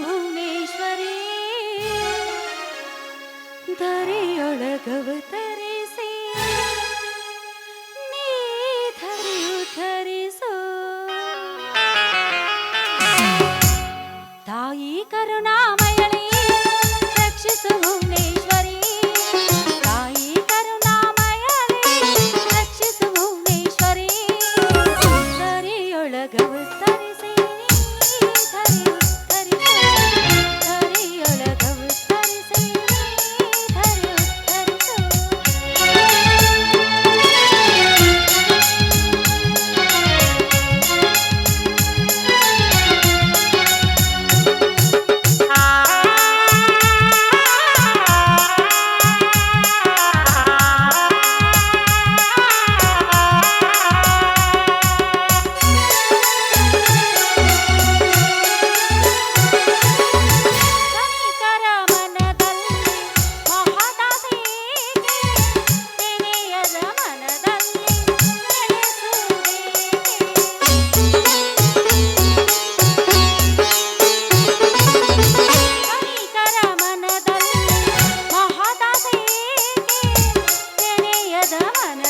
ಭುವನೇಶ್ವರಿ. ಧರೆಯೊಳಗವತರಿಸಿ ನೀ ಧರೆಯು ಧರಿಸೋ. ತಾಯಿ ಕರುಣಾಮಯಳಿ ರಕ್ಷಿಸು ಭುವನೇಶ್ವರಿ. ತಾಯಿ ಕರುಣಾಮಯಳಿ ರಕ್ಷಿಸು ಭುವನೇಶ್ವರಿ. ಧರೆಯೊಳಗವತರಿ done.